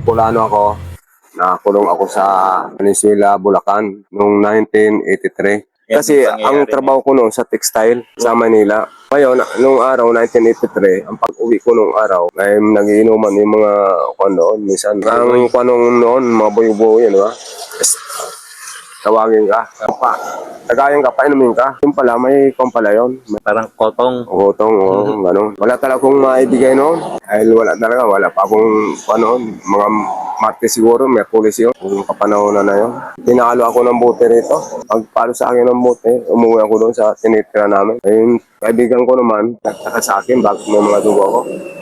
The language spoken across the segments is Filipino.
Bicolano ako. Nakulong ako sa Peninsula, Bulacan noong 1983. Yan Kasi ang trabaho ko noon sa textile sa Manila. Ngayon, nung araw, 1983, ang pag-uwi ko nung araw, ay nagiinuman yung mga kwan doon. Minsan, ang kwan nung noon, mga buyo-buyo, yun, ba? Tawagin ka. Pa. Tagayan ka, painumin ka. Yung pala, may pala yun. May Parang kotong. Utong, o Mm-hmm. gano'n. Wala talaga akong maibigay noon. Dahil wala talaga, wala pa akong, ano, mga Martes siguro, Merkulis yun. Kung kapanahon na na yun. Tinalo ako ng bote rito. Pagpalo sa akin ng bote, umuwi ako doon sa tinitira namin. Ayun, kaibigan ko naman, nagtaka sa akin, bakit may mga dugo ako.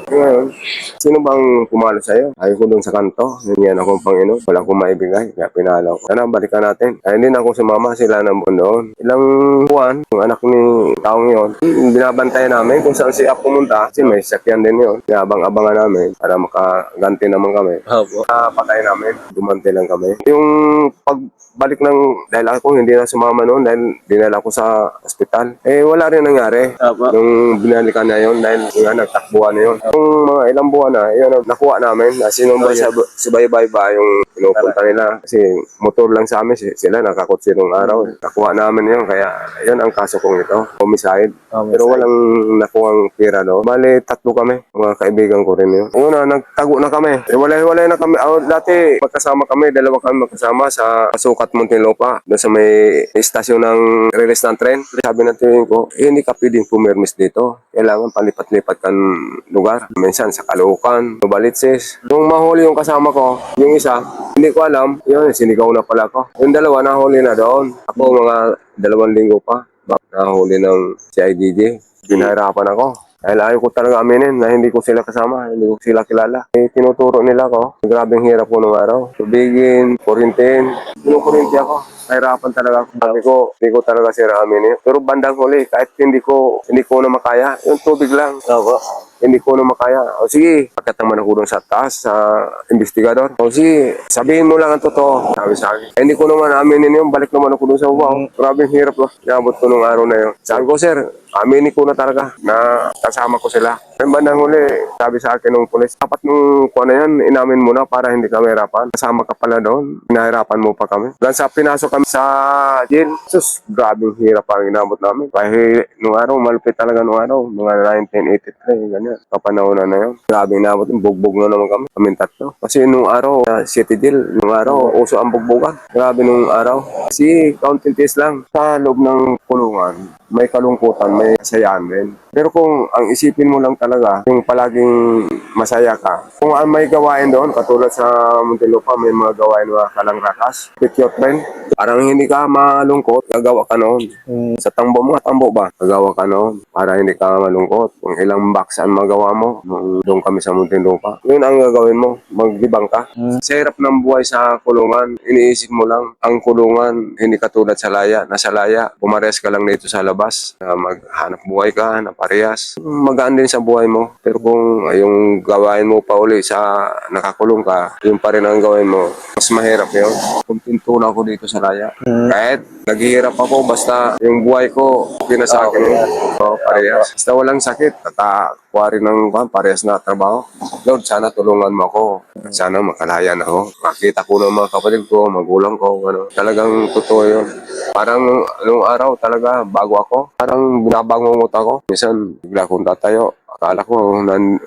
Ngayon, sino bang pumalo sa'yo? Ayaw ko doon sa kanto. Ganyan akong Panginoon. Wala akong maibigay. Kaya pinalo ko. Sana balikan natin. Ay, hindi na ako sumama. Sila na doon. Ilang buwan, yung anak ni taong yun, binabantayan namin kung saan siya pumunta. Kasi may sakyan din yun. Abang-abangan namin para makaganti naman kami. Opo. Napatay namin. Dumante lang kami. Yung pagbalik ng, dahil ako hindi na sumama noon dahil dinala ko sa ospital. Eh, wala rin nangyari. Opo. Nung binalikan na yun dahil nga nagtakbuhan na yun. Yung mga ilang buwan na, yun nakuha namin. Na sinumbay sa subaybay ba yung pinupunta nila. Kasi motor lang sa amin, si- sila nakakotse nung araw. Nakuha namin yun, kaya yun ang kaso kong ito. Homicide. Homicide. Pero walang nakuhang pira no. Bali, tatlo kami. Mga kaibigan ko rin yun. Una, nagtago na kami. Walay-walay na kami. Oh, dati, magkasama kami. Dalawa kami magkasama sa Sukat Muntinlupa. Doon sa may istasyon ng release ng tren. Sabi ng tingin ko, eh, hindi ka pwedeng pumirmis dito. Kailangan palipat-lipat kan lugar. Minsan sa Caloocan, Novalitsis. Nung mahuli yung kasama ko, yung isa, hindi ko alam, yun, sinigaw na pala ko. Yung dalawa, nahuli na doon. Ako, mga dalawang linggo pa. Nahuli ng CIDJ. Pinahirapan ako. Dahil ayaw ko talaga aminin na hindi ko sila kasama, hindi ko sila kilala. Eh, tinuturo nila ako. Grabing hirap ko nung araw. Tubigin, kurintin. Kinukurinti ako. Nahirapan talaga ako. Sabi ko, hindi ko talaga sila aminin. Pero bandang huli, kahit hindi ko, hindi ko na makaya, yung tubig lang. Opo. Hindi ko na makaya. O sige, pagkat naman ako doon sa taas, sa investigador. O sige, sabihin mo lang ang totoo. Sabi sa akin. Eh, hindi ko naman aminin yun. Balik naman ako doon sa ubaw. Grabing hirap ba. Nabot ko nung araw na yun. Sabi ko, sir, aminin ko na talaga na kasama ko sila. Yung bandang huli, sabi sa akin ng pulis, dapat nung kuha na yan, inamin mo na para hindi kami hirapan. Kasama ka pala doon, pinahirapan mo pa kami. Hanggang sa pinasok kami sa jail, sus, grabing hirap ang inabot namin. Kahit nung araw, malupit talaga nung araw, mga 1983, ganyan. Kapanahon na na yun. Grabe inabot, bugbog na naman kami, kami tatlo. Kasi nung araw, sa city jail, nung araw, uso ang bugbogan. Grabe nung araw. Kasi counting days lang sa loob ng kulungan, may kalungkutan, may kasayahan din. Pero kung ang isipin mo lang talaga, yung palaging masaya ka, kung ang may gawain doon, katulad sa Muntinlupa, may mga gawain mga kalangrakas, with your friend, parang hindi ka malungkot, gagawa ka noon. Sa tambo mga tambo ba, gagawa ka noon, para hindi ka malungkot. Kung ilang box ang magawa mo, doon kami sa Muntinlupa, yun ang gagawin mo, maglibang ka. Sa hirap ng buhay sa kulungan, iniisip mo lang, ang kulungan, hindi katulad sa laya. Nasa laya, pumares ka lang dito sa labas, na maghanap buhay ka, na parehas. Magaan din sa buhay mo. Pero kung yung gawain mo pa uli sa nakakulong ka, yun pa rin ang gawin mo, mas mahirap yun. Kumpinto na ako dito sa laya. Kahit naghihirap ako, basta yung buhay ko, okay na sa akin. Oh, parehas. Basta walang sakit, kakakuha rin ng kwan, parehas na trabaho. Lord, sana tulungan mo ako. Sana makalayan ako. Makita ko ng mga kapatid ko, magulang ko, ano. Talagang totoo yun. Parang nung araw talaga, bago ako, parang binabangungot ako. Minsan, bigla akong tatayo. Akala ko, nan,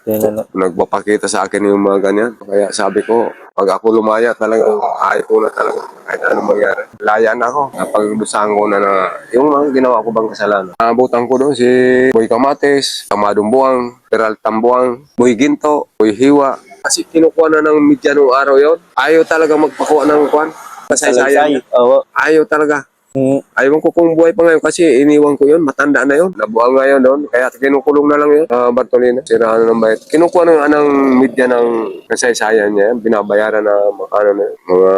nagpapakita sa akin yung mga ganyan. Kaya sabi ko, pag ako lumaya talaga, ayaw ko na talaga. Kahit anong mangyari. Laya na ako. Napagdusahan ko na na yung mga ginawa ko bang kasalanan. Nabutan ko doon si Boy Kamates, Kamadong Buwang, Peral Tambuang, Boy Ginto, Boy Hiwa. Kasi kinukuha na ng media nung araw yon. Ayaw talaga magpakuha ng kwan. Kasaysayan. Ayaw talaga. Mm. Ayaw ko kung buhay pa ngayon kasi iniwan ko yun. Matanda na yun. Nabuang ngayon doon. Kaya kinukulong na lang yun. Uh, Bartolina. Siraan ng bayad. Kinukuha ng anang media ng kasaysayan niya. Binabayaran na mga, ano, na, mga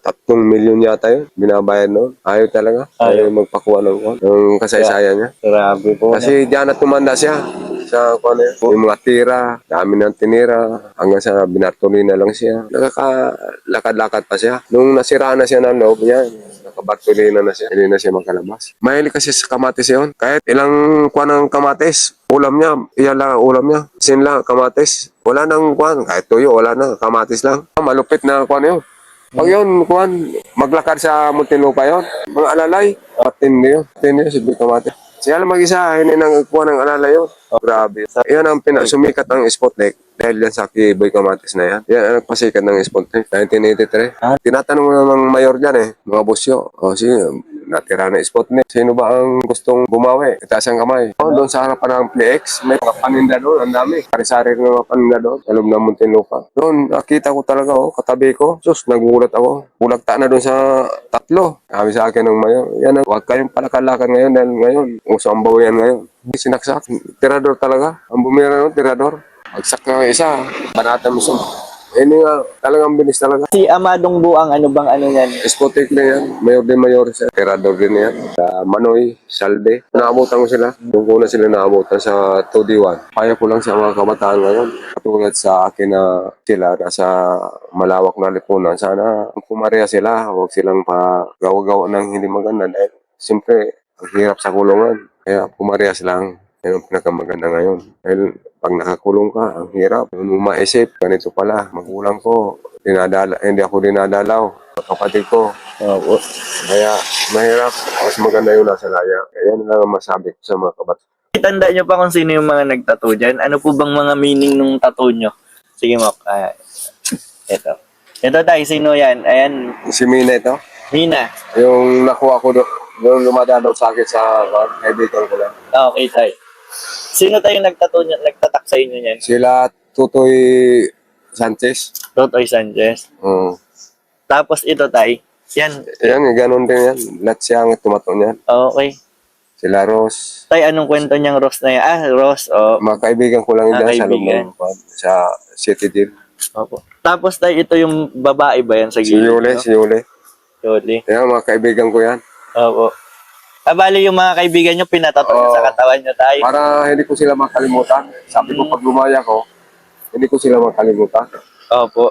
tatlong milyon yata yun. Binabayad noon. Ayaw talaga. Ayaw, magpakuha ng, ng kasaysayan niya. Grabe po. Kasi diyan at tumanda siya sa kung ano yun. Yung mga tira, dami ng tinira, hanggang sa binartolina lang siya. Nakakalakad-lakad pa siya. Nung nasira na siya ng loob niya, nakabartolina na siya. Hindi na siya makalabas. Mahilig kasi sa kamatis yun. Kahit ilang kuha ng kamatis, Ulam niya, iyan lang ang ulam niya. Sin lang, kamatis. Wala nang kuan, kahit tuyo, wala na, kamatis lang. Malupit na kuan yun. Pag yun, kuan, maglakad sa Muntinlupa yun. Mga alalay, patindi yun. Patindi yun, si kamatis. Siya lang mag-isa, hindi nang kuha ng alalay yun. Oh, grabe. Yan ang pinasumikat ng Sputnik dahil yan sa Kiboy Kamatis na yan. Yan ang nagpasikat ng Sputnik, 1983. Ah. Tinatanong mo ng mayor dyan eh, mga busyo. O si natira na Sputnik. Sino ba ang gustong bumawi? Itaas ang kamay. O, doon sa harapan ng PX, may mga paninda doon, ang dami. Sari-sari ng mga paninda doon, loob ng Muntinlupa. Doon, nakita ko talaga, oh, katabi ko. Sus, nagulat ako. Bulagta na doon sa tatlo. Sabi sa akin ng mayor, yan ang, huwag kayong palakalakan ngayon dahil ngayon, uso ang bawian ngayon. Sinaksak, tirador talaga. Ang bumira nun, tirador. Pagsak na isa, banatan mo. Eh, hindi nga, talagang bilis talaga. Si Amadong Buang, ano bang ano yan? Escotek na yan. Mayor din mayor siya. Tirador din yan. Sa Manoy, Salde. Naabutan ko sila. Nung una sila naabutan sa 2D1. Kaya ko lang sa mga kabataan ngayon. Katulad sa akin na sila nasa malawak na lipunan. Sana pumareha sila. Huwag silang pa-gawa-gawa ng hindi maganda. Dahil siyempre, ang hirap sa kulungan. Kaya pumareha silang yan ang pinakamaganda ngayon. Dahil pag nakakulong ka, ang hirap. Yung mo maisip, ganito pala, magulang ko, dinadala, hindi ako dinadalaw. Kapatid ko, Opo. kaya mahirap. Mas maganda yung nasa laya. Kaya yan lang ang masabi ko sa mga kabat. Tanda nyo pa kung sino yung mga nagtattoo dyan? Ano po bang mga meaning nung tattoo nyo? Sige mo. Ah, ito. Ito tayo, sino yan? Ayan, Si Mina ito, Mina. yung nakuha ko doon, yung dumadalaw sa akin sa uh, kaibigan ko lang. Ah, Okay, tayo. Sino tayo nagtattoo nyo, nagtatak sa inyo yan? Sila Tutoy Sanchez. Totoy Sanchez. Oo. Tapos ito tayo. Yan. Yan, ganun din yan. Lahat siya ang tumato niyan. Okay. Sila Rose. Tay, anong kwento niyang Ross na yan? Ah, Ross. Oh. Mga kaibigan ko lang yan sa kaibigan. ng sa City Deal. Opo. Tapos tayo, ito yung babae ba yan sa Si gilid? Yule, no? si Yule. Yuli. Yan, mga kaibigan ko yan. Opo. Ah, bali yung mga kaibigan nyo, pinatato nyo Oo. sa katawan nyo tayo. Para hindi ko sila makalimutan. Sabi ko pag lumaya ko, hindi ko sila makalimutan. Opo.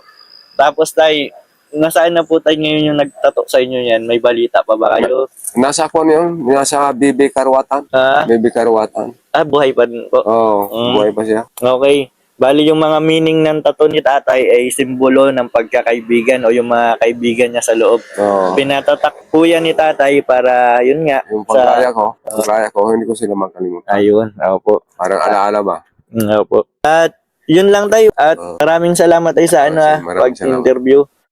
Tapos tay, nasaan na po tayo ngayon yung nagtato sa inyo yan? May balita pa ba kayo? Nasa ako yun, nasa BB Karwatan. Ah, BB Karwatan. ah buhay pa din po. Oo, Mm. buhay pa siya. Okay. Bali yung mga meaning ng tato ni tatay ay simbolo ng pagkakaibigan o yung mga kaibigan niya sa loob. Oo. Pinatatak po yan ni tatay para yun nga. Yung paglaya ko, paglaya ko, hindi ko sila makalimutan. Ayun. Opo. Parang alaala ba? Mm, Opo. At yun lang tayo. At Oo. maraming salamat tayo sa ano ah, maraming salamat. pag-interview.